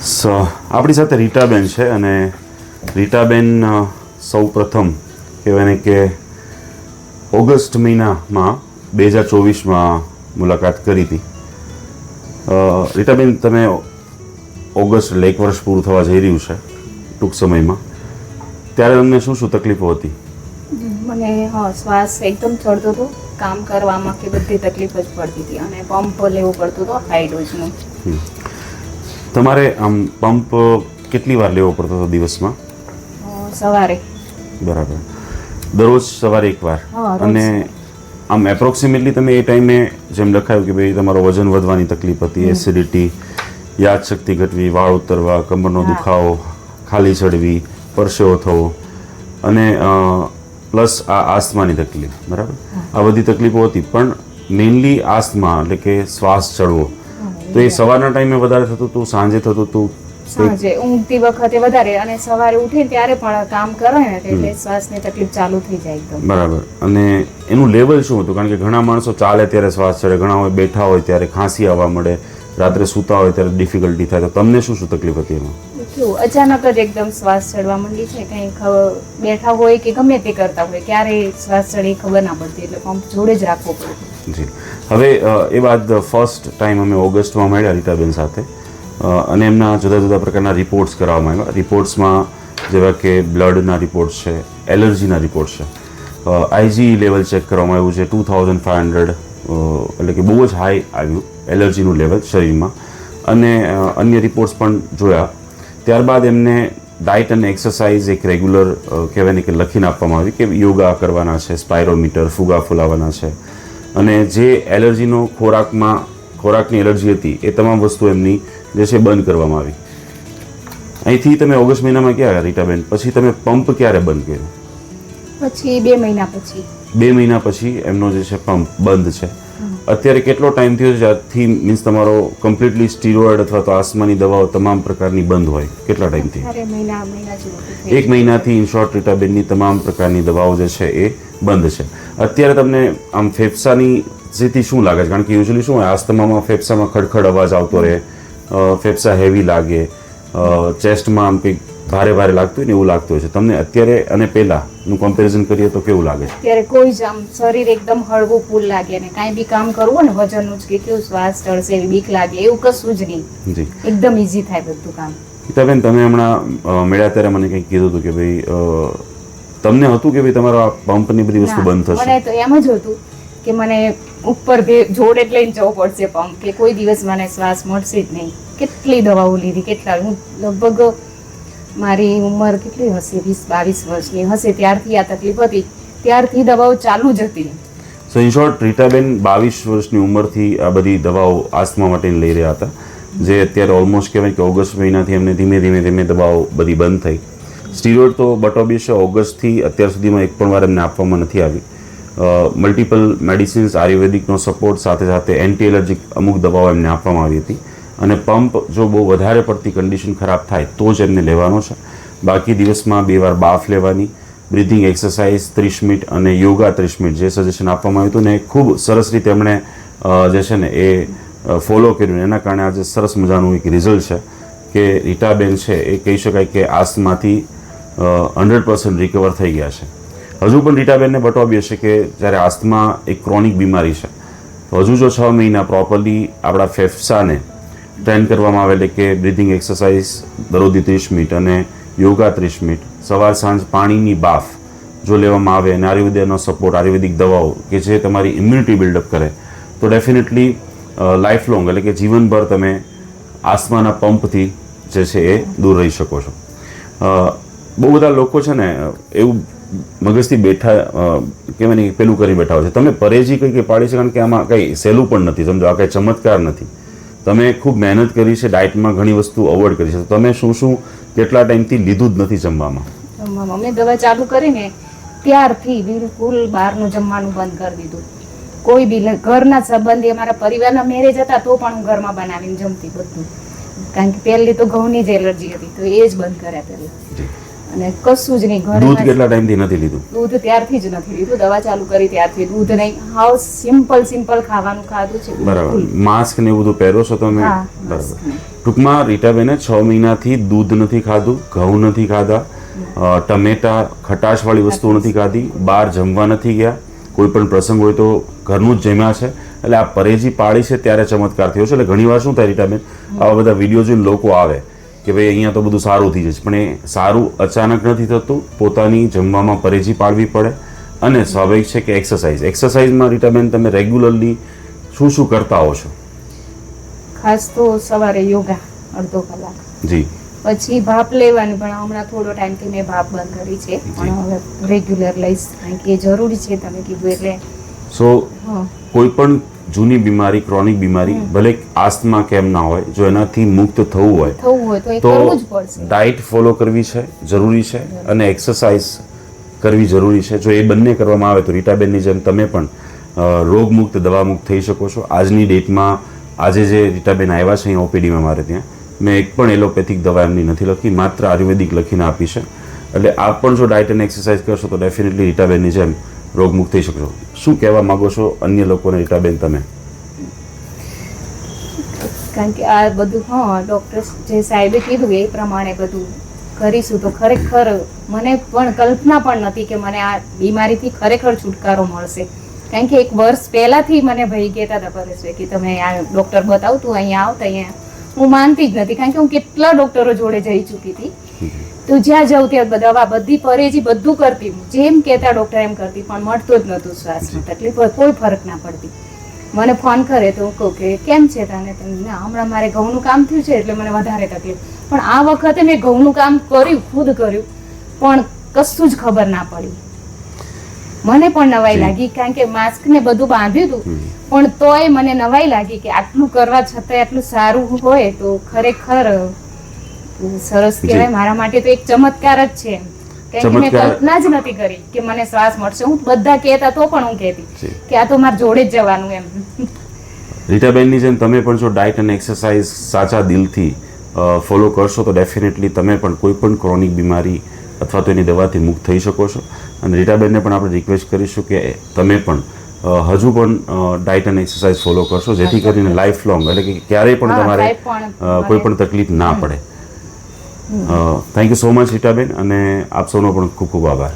સો આપણી સાથે રીટાબેન છે અને રીટાબેન સૌ પ્રથમ કહેવાય કે ઓગસ્ટ મહિનામાં બે હજાર ચોવીસમાં મુલાકાત કરી હતી. રીટાબેન તમે ઓગસ્ટ એટલે એક વર્ષ પૂરું થવા જઈ રહ્યું છે ટૂંક સમયમાં. ત્યારે તમને શું શું તકલીફો હતી? મને શ્વાસ એકદમ ચડતો હતો. કામ કરવામાં કે બધી તકલીફ જ પડતી હતી અને પંપ લેવું પડતું હતો હાઈ ડોઝનું. તમારે આમ પંપ કેટલી વાર લેવો પડતો હતો દિવસમાં? સવારે. બરાબર. દરરોજ સવારે એકવાર અને આમ એપ્રોક્સિમેટલી તમે એ ટાઈમે જેમ લખાયું કે ભાઈ તમારો વજન વધવાની તકલીફ હતી એસિડિટી યાદશક્તિ ઘટવી વાળ ઉતરવા કમરનો. દુખાવો ખાલી ચડવી પરસેવો થવો. અને પ્લસ આ આસ્થમાની તકલીફ. બરાબર? આ બધી તકલીફો હતી. પણ મેઇનલી આસ્થમા એટલે કે શ્વાસ ચડવો. તો એ સવારના ટાઈમે વધારે થતું હતું સાંજે થતું હતું? સાંજે ઊંઘતી વખતે વધારે અને સવારે ઉઠે ત્યારે પણ કામ કરે ને એટલે શ્વાસની તકલીફ ચાલુ થઈ જાય એકદમ. બરાબર. અને એનું લેવલ શું હતું? કારણ કે ઘણા માણસો ચાલે ત્યારે શ્વાસ ચડે ઘણા હોય બેઠા હોય ત્યારે ખાંસી આવવા મળે રાત્રે સૂતા હોય ત્યારે ડિફિકલ્ટી થાય. તો તમને શું શું તકલીફ હતી એમાં? કેવું અચાનક જ એકદમ શ્વાસ ચડવા માંડી છે કંઈ બેઠા હોય કે ગમે તે કરતા હોય ક્યારે શ્વાસ ચડે ખબર ના પડતી, એટલે પંપ જોડે જ રાખવો પડે. જી. હવે એ બાદ ફર્સ્ટ ટાઈમ અમે ઓગસ્ટમાં મળ્યા રીટાબેન સાથે. અને એમના જુદા જુદા પ્રકારના રિપોર્ટ્સ કરાવવામાં આવ્યા. રિપોર્ટ્સમાં જેવા કે બ્લડના રિપોર્ટ્સ છે, એલર્જીના રિપોર્ટ્સ છે. આઈજી લેવલ ચેક કરવામાં આવ્યું છે, ટુ થાઉઝન્ડ ફાઇવ હંડ્રેડ એટલે કે બહુ જ હાઈ આવ્યું એલર્જીનું લેવલ શરીરમાં. અને અન્ય રિપોર્ટ્સ પણ જોયા. ત્યારબાદ એમને ડાયટ અને એક્સરસાઇઝ એક રેગ્યુલર કહેવાય ને કે લખીને આપવામાં આવી કે યોગા કરવાના છે સ્પાયરોમીટર ફુગા ફૂલાવાના છે. અને જે એલર્જીનો ખોરાકમાં ખોરાકની એલર્જી હતી એ તમામ વસ્તુ એમની જે છે બંધ કરવામાં આવી. અહીંથી તમે ઓગસ્ટ મહિનામાં ક્યાં ગયા રીટાબેન? પછી તમે પંપ ક્યારે બંધ કર્યો? પછી બે મહિના પછી. બે મહિના પછી એમનો જે છે પંપ બંધ છે. અત્યારે કેટલો ટાઈમ થયો છે મીન્સ તમારો કમ્પ્લીટલી સ્ટીરોઇડ અથવા તો આસમાની દવાઓ તમામ પ્રકારની બંધ હોય? કેટલા ટાઈમથી એક મહિનાથી ઇનશોર્ટ રીટાબેનની તમામ પ્રકારની દવાઓ જે છે એ બંધ છે. અત્યારે તમને આમ ફેફસાની સ્થિતિ શું લાગે છે? કારણ કે યુઝલી શું હોય આસ્તમામાં ફેફસામાં ખડખડ અવાજ આવતો રહે ફેફસા હેવી લાગે ચેસ્ટમાં આમ કંઈક ભારે ભારે લાગતું હોય ને એવું લાગતું હોય છે. તમને અત્યારે અને પહેલાંનું કમ્પેરિઝન કરીએ તો કેવું લાગે? છે અત્યારે કોઈ જ આમ શરીર એકદમ હળવું ફૂલ લાગે અને કાંઈ બી કામ કરવું હોય ને વજનનું જ કે કેવું શ્વાસ ચડશે એવી બીક લાગે એવું કશું જ નહીં. જી. એકદમ ઈઝી થાય બધું કામ. ગીતાબેન તમે હમણાં મળ્યા ત્યારે મને કંઈક કીધું હતું કે ભાઈ તમને હતું કે ભાઈ તમારો આ પંપની બધી વસ્તુ બંધ થશે? મને તો એમ જ હતું કે મને ઉપર જોડે લઈને જવું પડશે પંપ કે કોઈ દિવસ મને શ્વાસ મળશે જ નહીં. કેટલી દવાઓ લીધી કેટલા હું લગભગ મારી ઉંમર કેટલી હશે? વીસ, બાવીસ વર્ષની હશે. ત્યારથી આ તકલીફ હતી. ત્યારથી દવાઓ ચાલુ જ હતી. સો ઇન શોર્ટ રીટાબેન બાવીસ વર્ષની ઉંમરથી આ બધી દવાઓ આસ્થમા માટે લઈ રહ્યા હતા. જે અત્યારે ઓલમોસ્ટ કહેવાય કે ઓગસ્ટ મહિનાથી એમને ધીમે ધીમે ધીમે દવાઓ બધી બંધ થઈ. સ્ટીરોઇડ તો બટોબીસ ઓગસ્ટથી અત્યાર સુધીમાં એક પણ વાર એમને આપવામાં નથી આવી. મલ્ટિપલ મેડિસિન્સ આયુર્વેદિકનો સપોર્ટ સાથે સાથે એન્ટી એલર્જીક અમુક દવાઓ એમને આપવામાં આવી હતી. અને પંપ જો બહુ વધારે પડતી કન્ડિશન ખરાબ થાય તો જ એમને લેવાનો છે. બાકી દિવસમાં બે વાર બાફ લેવાની બ્રિથિંગ એક્સરસાઇઝ ત્રીસ મિનિટ અને યોગા ત્રીસ મિનિટ જે સજેશન આપવામાં આવ્યું હતું ને ખૂબ સરસ રીતે એમણે જે છે ને એ ફોલો કર્યું એના કારણે આજે સરસ મજાનું એક રિઝલ્ટ છે કે રીટાબેન છે એ કહી શકાય કે આસમાંથી હંડ્રેડ પર્સન્ટ રિકવર થઈ ગયા છે. હજુ પણ રીટાબેનને બતાવી હશે કે જ્યારે આસ્થમા એક ક્રોનિક બીમારી છે. તો હજુ જો છ મહિના પ્રોપરલી આપણા ફેફસાને ટ્રેન કરવામાં આવે એટલે કે બ્રિથિંગ એક્સરસાઇઝ દરોદી ત્રીસ મિનિટ અને યોગા ત્રીસ મિનિટ. સવાર, સાંજ પાણીની બાફ જો લેવામાં આવે અને આયુર્વેદનો સપોર્ટ આયુર્વેદિક દવાઓ કે જે તમારી ઇમ્યુનિટી બિલ્ડઅપ કરે, તો ડેફિનેટલી લાઈફ લોંગ એટલે કે જીવનભર તમે આસમાના પંપથી જે છે એ દૂર રહી શકો છો. બહુ બધા લોકો છે ને, એવું મગજથી બેઠા કહેવાય ને પેલું કરી બેઠા હોય છે. તમે પરેજી કંઈ કંઈ પાડી છે? કારણ કે આમાં કંઈ સહેલું પણ નથી. સમજો, આ કંઈ ચમત્કાર નથી. તમે ખૂબ મહેનત કરી છે ડાયટમાં ઘણી વસ્તુ અવોઇડ કરી છે. તો તમે શું શું કેટલા ટાઈમથી લીધું જ નથી જમવામાં? જમવામાં. અમે દવા ચાલુ કરીને ત્યારથી બિલકુલ બહારનું જમવાનું બંધ કરી દીધું. કોઈ બી ઘરના સંબંધી અમારા પરિવારના મેરેજ હતા તો પણ હું ઘરમાં બનાવીને જમતી બધું. કારણ કે પહેલી તો ઘઉંની જ એલર્જી હતી તો એ જ બંધ કર્યા પહેલા. અને કશું જ નહીં ઘરે દૂધ કેટલા ટાઈમથી નથી લીધું? દૂધ ત્યારથી જ નથી લીધું દવા ચાલુ કરી ત્યારથી. દૂધ નહીં હાવ સિમ્પલ સિમ્પલ ખાવાનું ખાધું છે બરાબર. માસ્ક ને એવું બધું પહેરો છો તમે? બરાબર. ટૂંકમાં રીટાબેને છ મહિનાથી દૂધ નથી ખાધું ઘઉં નથી ખાધા ટમેટા ખટાશવાળી વસ્તુ નથી ખાધી બહાર જમવા નથી ગયા કોઈ પણ પ્રસંગ હોય તો ઘરનું જ જમ્યા છે. એટલે આ પરેજી પાળી છે ત્યારે ચમત્કાર થયો છે. એટલે ઘણીવાર શું થાય રીટાબેન આવા બધા વીડિયો જોઈને લોકો આવે. કે ભાઈ અહીંયા તો બધું સારું થઈ જશે. પણ એ સારું અચાનક નથી થતું પોતાની જમવામાં પરેજી પાડવી પડે અને સ્વાભાવિક છે કે એક્સરસાઇઝ એક્સરસાઇઝમાં રીટાબેન તમે રેગ્યુલરલી શું શું કરતા હો છો? ખાસ તો સવારે યોગા અડધો કલાક. જી. પછી ભાપ લેવાની પણ હમણાં થોડો ટાઈમથી મેં ભાપ બંધ કરી છે. પણ હવે રેગ્યુલર લઈશ. કારણ કે એ જરૂરી છે તમે કીધું એટલે. સો કોઈ પણ જૂની બીમારી ક્રોનિક બીમારી ભલે આસ્થમા કેમ ના હોય જો એનાથી મુક્ત થવું હોય તો ડાયટ ફોલો કરવી છે જરૂરી છે અને એક્સરસાઇઝ કરવી જરૂરી છે. જો એ બંને કરવામાં આવે તો રીટાબેનની જેમ તમે પણ રોગમુક્ત દવામુક્ત થઈ શકો છો. આજની ડેટમાં આજે જે રીટાબેન આવ્યા છે અહીં ઓપીડીમાં મારે ત્યાં મેં એક પણ એલોપેથિક દવા એમની નથી લખી માત્ર આયુર્વેદિક લખીને આપી છે. એટલે આપ પણ જો ડાયટ અને એક્સરસાઇઝ કરશો તો ડેફિનેટલી રીટાબેનની જેમ રોગમુક્ત થઈ શકશો. શું કહેવા માગો છો અન્ય લોકોને રીટાબેન તમે? કારણ કે આ બધું હા ડૉક્ટર જે સાહેબે કીધું એ પ્રમાણે બધું કરીશું. તો ખરેખર મને પણ કલ્પના પણ નથી કે મને આ બીમારીથી ખરેખર છુટકારો મળશે. કારણ કે એક વર્ષ પહેલાથી મને ભાઈ કહેતા હતા પરેશભાઈ કે તમે આ ડૉક્ટર બતાવતું અહીંયા આવતા અહીંયા. હું માનતી જ નથી કારણ કે હું કેટલા ડૉક્ટરો જોડે જઈ ચૂકી હતી. તો જ્યાં જવું ત્યાં દવા બધી પરેજી બધું કરતી. હું જેમ કહેતા ડૉક્ટર એમ કરતી પણ મળતો જ નહોતું શ્વાસમાં. તકલીફ કોઈ ફરક ના પડતી. મને ફોન કરે તો હું કહું કે કેમ છે તને? ના હમણાં મારે ઘઉંનું કામ થયું છે એટલે મને વધારે તકલીફ. પણ આ વખતે મેં ઘઉંનું કામ કર્યું ખુદ કર્યું પણ કશું જ ખબર ના પડી. મને પણ નવાઈ લાગી કારણ કે માસ્ક ને બધું બાંધ્યું હતું. પણ તોય મને નવાઈ લાગી કે આટલું કરવા છતાંય આટલું સારું હોય તો ખરેખર સરસ કહેવાય. મારા માટે તો એક ચમત્કાર જ છે. કારણ કે મેં કલ્પના જ નથી કરી કે મને શ્વાસ મળશે. હું બધા કહેતા તો પણ હું કહેતી કે આ તો મારે જોડે જ જવાનું એમ. રીટાબેનની જેમ તમે પણ જો ડાયટ અને એક્સરસાઇઝ સાચા દિલથી ફોલો કરશો તો ડેફિનેટલી તમે પણ કોઈ પણ ક્રોનિક બીમારી અથવા તો એની દવાથી મુક્ત થઈ શકો છો. અને રીટાબેનને પણ આપણે રિક્વેસ્ટ કરીશું કે તમે પણ હજુ પણ ડાયટ અને એક્સરસાઇઝ ફોલો કરશો જેથી કરીને લાઈફ લોંગ એટલે કે ક્યારેય પણ તમારે કાંઈ પણ અ, કોઈ પણ તકલીફ ના પડે. Thank you so much Hitaben અને આપ સૌનો પણ ખૂબ ખૂબ આભાર.